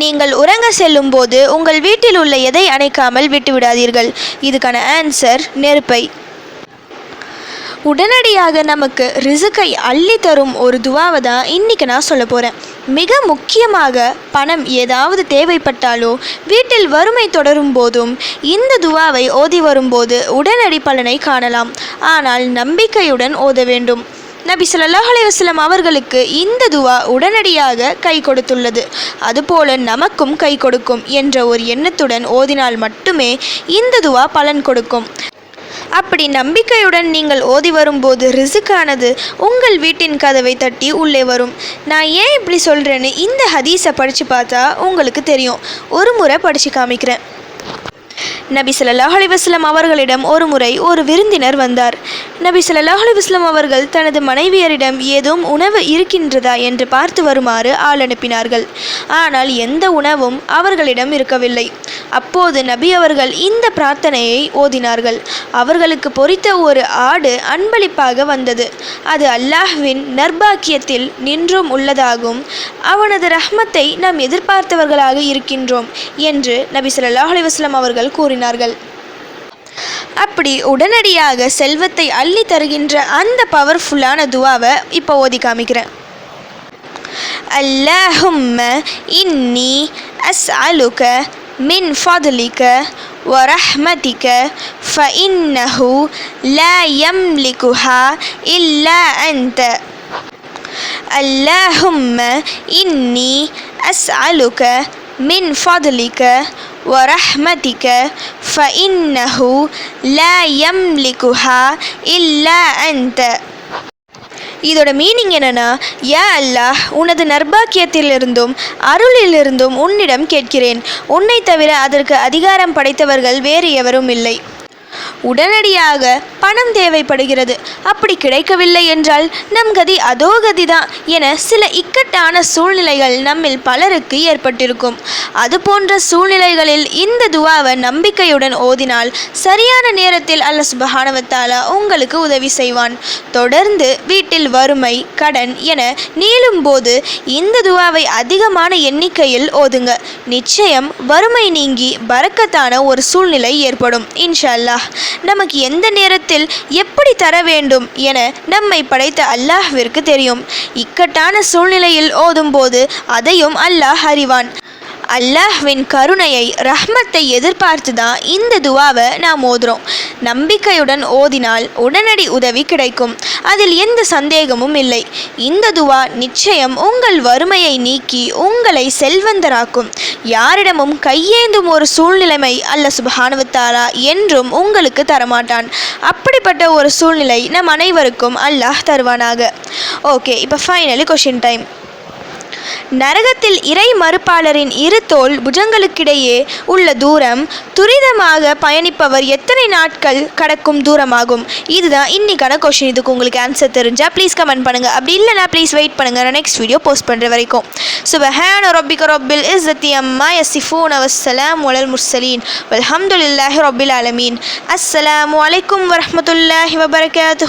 நீங்கள் உறங்க செல்லும் போது உங்கள் வீட்டில் உள்ள எதை அணைக்காமல் விட்டுவிடாதீர்கள். இதுக்கான ஆன்சர் நெருப்பை. உடனடியாக நமக்கு ரிசுக்கை அள்ளி தரும் ஒரு துவாவை தான் இன்றைக்கி நான் சொல்ல போகிறேன் மிக முக்கியமாக பணம் ஏதாவது தேவைப்பட்டாலோ வீட்டில் வறுமை தொடரும் போதும் இந்த துவாவை ஓதி வரும்போது உடனடி பலனை காணலாம். ஆனால் நம்பிக்கையுடன் ஓத வேண்டும். நபி சொல்லாஹ் அலைவாஸ்லம் அவர்களுக்கு இந்த துவா உடனடியாக கை கொடுத்துள்ளது. அதுபோல நமக்கும் கை கொடுக்கும் என்ற ஒரு எண்ணத்துடன் ஓதினால் மட்டுமே இந்த துவா பலன் கொடுக்கும். அப்படி நம்பிக்கையுடன் நீங்கள் ஓதி வரும்போது ரிசுக்கானது உங்கள் வீட்டின் கதவை தட்டி உள்ளே வரும். நான் ஏன் இப்படி சொல்கிறேன்னு இந்த ஹதீஸை படித்து பார்த்தா உங்களுக்கு தெரியும். ஒரு முறை படித்து காமிக்கிறேன். நபி ஸல்லல்லாஹு அலைஹி அவர்களிடம் ஒரு முறை ஒரு விருந்தினர் வந்தார். நபி ஸல்லல்லாஹு அலைஹி அவர்கள் தனது மனைவியரிடம் ஏதும் உணவு இருக்கின்றதா என்று பார்த்து வருமாறு ஆள் அனுப்பினார்கள். ஆனால் எந்த உணவும் அவர்களிடம் இருக்கவில்லை. அப்போது நபி அவர்கள் இந்த பிரார்த்தனையை ஓதினார்கள். அவர்களுக்கு பொறித்த ஒரு ஆடு அன்பளிப்பாக வந்தது. அது அல்லாஹ்வின் நர்பாக்கியத்தில் நின்றும் உள்ளதாகும். அவனது ரஹ்மத்தை நாம் எதிர்பார்த்தவர்களாக இருக்கின்றோம் என்று நபி சொல்லாஹ் அலைஹி அவர்கள் அவர்கள் கூறினார்கள் அப்படி உடனடியாக செல்வத்தை அள்ளி தருகின்ற அந்த பவர்ஃபுல்லான துவாவை இப்போ ஓதி காமிக்கிறேன் اللهم إني أسألك من فضلك ورحمتك فإنه لا يملكها إلا أنت اللهم إني أسألك من فضلك ورحمتك فإنه لا يملكها إلا أنت இதோட மீனிங் என்னன்னா யா அல்லாஹ் உனது நர்பாக்கியத்திலிருந்தும் அருளிலிருந்தும் உன்னிடம் கேட்கிறேன் உன்னை தவிர அதற்கு அதிகாரம் படைத்தவர்கள் வேறு எவரும் இல்லை உடனடியாக பணம் தேவைப்படுகிறது. அப்படி கிடைக்கவில்லை என்றால் நம் கதி அதோ கதிதான் என சில இக்கட்டான சூழ்நிலைகள் நம்மில் பலருக்கு ஏற்பட்டிருக்கும். அது போன்ற சூழ்நிலைகளில் இந்த துவாவை நம்பிக்கையுடன் ஓதினால் சரியான நேரத்தில் அல்ல சுபஹானவத்தாலா உங்களுக்கு உதவி செய்வான். தொடர்ந்து வீட்டில் வறுமை கடன் என நீளும் போது இந்த துவாவை அதிகமான எண்ணிக்கையில் ஓதுங்க. நிச்சயம் வறுமை நீங்கி பறக்கத்தான ஒரு சூழ்நிலை ஏற்படும். இன்ஷா அல்லாஹ். நமக்கு எந்த நேரத்தில் எப்படி தர வேண்டும் என நம்மை படைத்த அல்லாஹ்விற்கு தெரியும். இக்கட்டான சூழ்நிலையில் ஓதும்போது அதையும் அல்லாஹ் அறிவான். அல்லாஹ்வின் கருணையை ரஹ்மத்தை எதிர்பார்த்து தான் இந்த துவாவை நாம் ஓதுறோம். நம்பிக்கையுடன் ஓதினால் உடனடி உதவி கிடைக்கும். அதில் எந்த சந்தேகமும் இல்லை. இந்த துவா நிச்சயம் உங்கள் வறுமையை நீக்கி உங்களை செல்வந்தராக்கும். யாரிடமும் கையேந்தும் ஒரு சூழ்நிலைமை அல்ல சுபஹானுவத்தாரா என்றும் உங்களுக்கு தரமாட்டான். அப்படிப்பட்ட ஒரு சூழ்நிலை நம் அனைவருக்கும் அல்லாஹ் தருவானாக. ஓகே இப்போ ஃபைனலி கொஷின் டைம் நரகத்தில் இறை மறுப்பாளரின் இரு தோல் புஜங்களுக்கிடையே உள்ள தூரம் துரிதமாக பயணிப்பவர் எத்தனை நாட்கள் கடக்கும் தூரமாகும்? இதுதான் இன்னைக்கான கொஷின் இதுக்கு உங்களுக்கு ஆன்சர் தெரிஞ்சால் ப்ளீஸ் கமெண்ட் பண்ணுங்க. அப்படி இல்லைனா ப்ளீஸ் வெயிட் பண்ணுங்கள் நான் நெக்ஸ்ட் வீடியோ போஸ்ட் பண்ணுற வரைக்கும். சுபஹான் ரொபிக ரொபில் இஸ் தி அம்மா யசிஃபூன் அவசலாம் வலல் முர்சலீன் வல்ஹம்துலில்லாஹி ரொபில் அலமீன் அஸ்ஸலாமு வலைக்கும் வரமத்துல்லாஹி வபரகாத்து